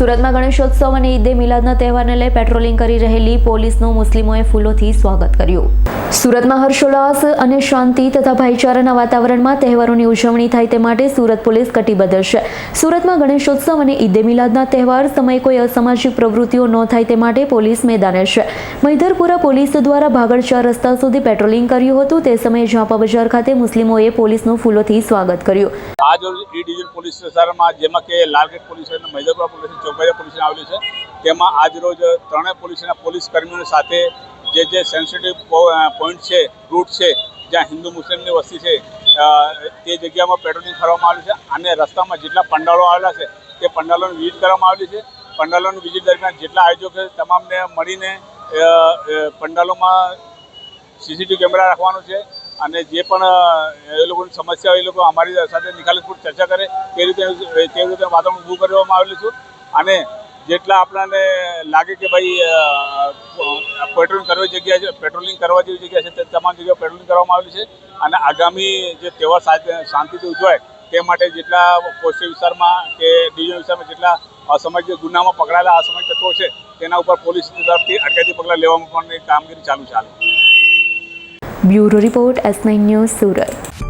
સુરતમાં ગણેશોત્સવ અને ઈદે મિલાદના તહેવારને લઈ પેટ્રોલિંગ કરી રહેલી પોલીસનું મુસ્લિમોએ ફૂલોથી સ્વાગત કર્યું. સુરતમાં હર્ષોલ્લાસ અને શાંતિ તથા ભાઈચારાના વાતાવરણમાં તહેવારોની ઉજવણી થાય તે માટે સુરત પોલીસ કટિબદ્ધ છે. સુરતમાં ગણેશોત્સવ અને ઈદે મિલાદના તહેવાર સમયે કોઈ અસામાજિક પ્રવૃત્તિઓ ન થાય તે માટે પોલીસ મેદાને છે. મૈધરપુરા પોલીસ દ્વારા ભાગળ ચાર રસ્તા સુધી પેટ્રોલિંગ કર્યું હતું. તે સમયે ઝાંપા બજાર ખાતે મુસ્લિમોએ પોલીસનું ફૂલોથી સ્વાગત કર્યું. આજ પોલીસ સ્ટેશનમાં, જેમાં કે લાલગેટ પોલીસ અને મૈધરપુરા પોલીસ ચોકડીયા પોલીસને આવેલી છે. તેમાં આજ રોજ ત્રણેય પોલીસના પોલીસ કર્મીઓ સાથે જે જે સેન્સિટિવ પોઈન્ટ છે રૂટ છે, જ્યાં હિન્દુ મુસ્લિમની વસ્તી છે તે જગ્યામાં પેટ્રોલિંગ કરવામાં આવ્યું છે અને રસ્તામાં જેટલા પંડાળો આવેલા છે, તે પંડાલોની વિઝિટ કરવામાં આવેલી છે. પંડાલોની વિઝિટ દરમિયાન જેટલા આયોજકો છે, તમામને મળીને પંડાલોમાં સીસીટીવી કેમેરા રાખવાનો છે અને જે પણ એ લોકોની સમસ્યા હોય એ લોકો અમારી સાથે નિખાલસપૂર્વક ચર્ચા કરે. તે રીતે તે રીતે વાતાવરણ ઊભું કરવામાં આવેલું છે. અને જેટલા આપણને લાગે કે ભાઈ પેટ્રોલિંગ કરવી જગ્યા છે, પેટ્રોલિંગ કરવા જેવી જગ્યા છે, તે તમામ જગ્યાએ પેટ્રોલિંગ કરવામાં આવેલી છે. અને આગામી જે તહેવાર શાંતિથી ઉજવાય, તે માટે જેટલા કોસ્ટલ વિસ્તારમાં કે ડિવિઝન વિસ્તારમાં જેટલા અસમાજ ગુનામાં પકડાયેલા અસમાજ તત્વો છે, તેના ઉપર પોલીસ તરફથી અટકાયતી પગલાં લેવામાં પણ કામગીરી ચાલુ છે bureau report S news Surat.